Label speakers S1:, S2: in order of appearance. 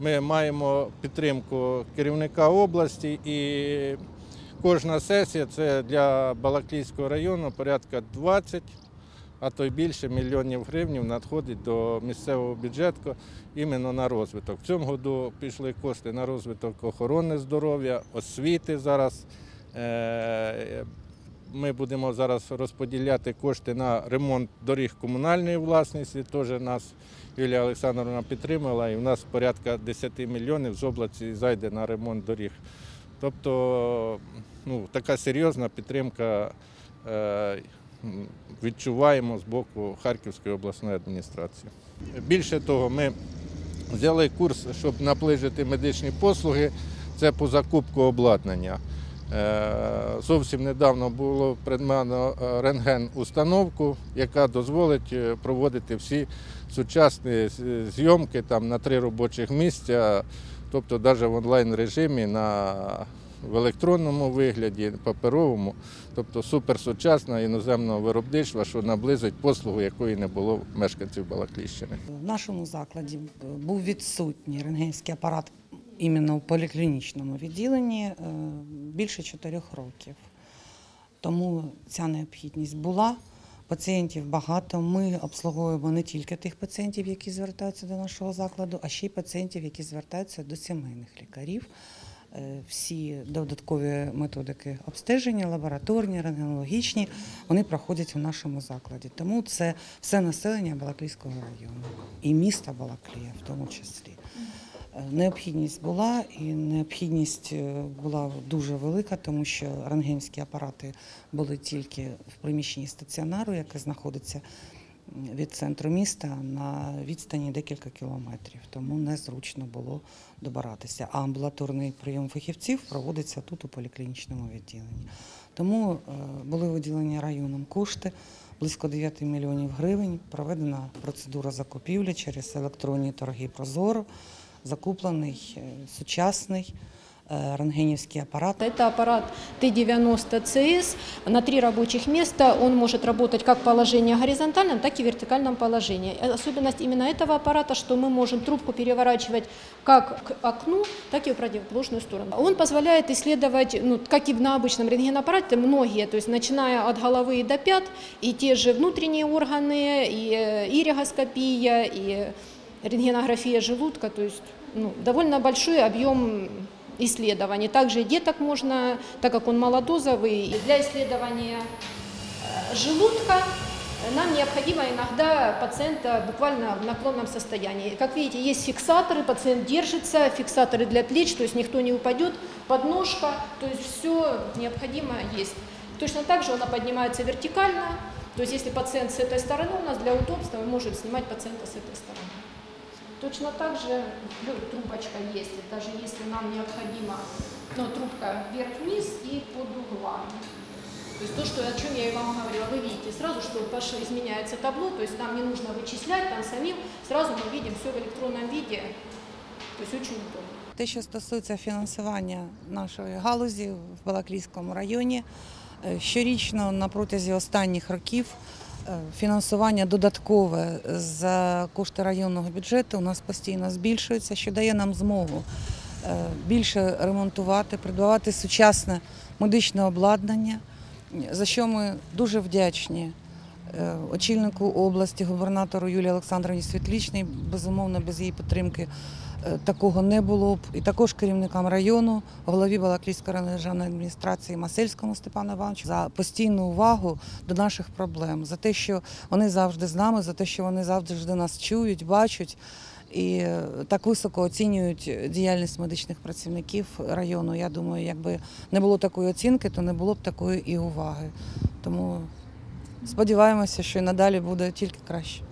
S1: Ми маємо підтримку керівника області і кожна сесія це для Балаклійського району порядка 20, а то й більше мільйонів гривень надходить до місцевого бюджету іменно на розвиток. В цьому году пішли кошти на розвиток охорони здоров'я, освіти зараз. Ми будемо зараз розподіляти кошти на ремонт доріг комунальної власності. Теж нас Юлія Олександровна підтримала, і в нас порядка 10 мільйонів з області зайде на ремонт доріг. Тобто ну, така серйозна підтримка е, відчуваємо з боку Харківської обласної адміністрації. Більше того, ми взяли курс, щоб наближити медичні послуги, це по закупку обладнання. Е, Зовсім недавно було придбано е, рентген-установку, яка дозволить е, проводити всі сучасні зйомки там, на три робочих місця, тобто навіть в онлайн режимі, на, в електронному вигляді, паперовому, тобто суперсучасна іноземного виробництва, що наблизить послугу, якої не було мешканців Балакліщини.
S2: В нашому закладі був відсутній рентгенський апарат іменно в поліклінічному відділенні е, більше чотирьох років. Тому ця необхідність була. Пацієнтів багато. Ми обслуговуємо не тільки тих пацієнтів, які звертаються до нашого закладу, а ще й пацієнтів, які звертаються до сімейних лікарів. Е, Всі додаткові методики обстеження, лабораторні, рентгенологічні, вони проходять у нашому закладі. Тому це все населення Балаклійського району і міста Балаклія в тому числі. Необхідність була, і необхідність е, була дуже велика, тому що рентгенські апарати були тільки в приміщенні стаціонару, яке знаходиться від центру міста на відстані декілька кілометрів, тому незручно було добиратися. А амбулаторний прийом фахівців проводиться тут у поліклінічному відділенні. Тому е, були виділені районом кошти. Близько 9 мільйонів гривень проведена процедура закупівлі через електронні торги Прозоро закуплений е, сучасний е, рентгенівський апарат.
S3: Это аппарат Т-90ЦС. На три рабочих места он может работать как положение горизонтальном, так и вертикальном положении. Э, Особенность именно этого аппарата, что мы можем трубку переворачивать как к окну, так и в противоположную сторону. Он позволяет исследовать, ну, как и на обычном рентгенаппарате, многие, то есть начиная от головы до пят, и те же внутренние органы, и э, иригоскопия, и рентгенография желудка, то есть ну, довольно большой объем исследований. Также и деток можно, так как он малодозовый, и для исследования э, желудка нам необходимо иногда пациента буквально в наклонном состоянии. Как видите, есть фиксаторы, пациент держится, фиксаторы для плеч, то есть никто не упадет, подножка, то есть все необходимо есть. Точно так же она поднимается вертикально, то есть если пациент с этой стороны у нас для удобства, мы можем снимать пациента с этой стороны. Точно так же ну, трубочка есть, и даже если нам необходимо, ну, трубка вверх-вниз и под углами. То есть то, что, о чем я и вам говорила, вы видите сразу, что пошло, изменяется табло, то есть нам не нужно вычислять там самим, сразу мы видим все в электронном виде, то есть очень удобно.
S2: Те, що стосується фінансування нашої галузі в Балаклійському районі, е, щорічно на протязі останніх років е, фінансування додаткове за кошти районного бюджету у нас постійно збільшується, що дає нам змогу е, більше ремонтувати, придбавати сучасне медичне обладнання, за що ми дуже вдячні е, очільнику області, губернатору Юлії Олександровні Світлічній. Безумовно, без її підтримки е, такого не було б. І також керівникам району, голові Балаклійської районної державної адміністрації Масельському Степану Івановичу за постійну увагу до наших проблем, за те, що вони завжди з нами, за те, що вони завжди нас чують, бачать. І е, так високо оцінюють діяльність медичних працівників району. Я думаю, якби не було такої оцінки, то не було б такої і уваги. Тому сподіваємося, що і надалі буде тільки краще.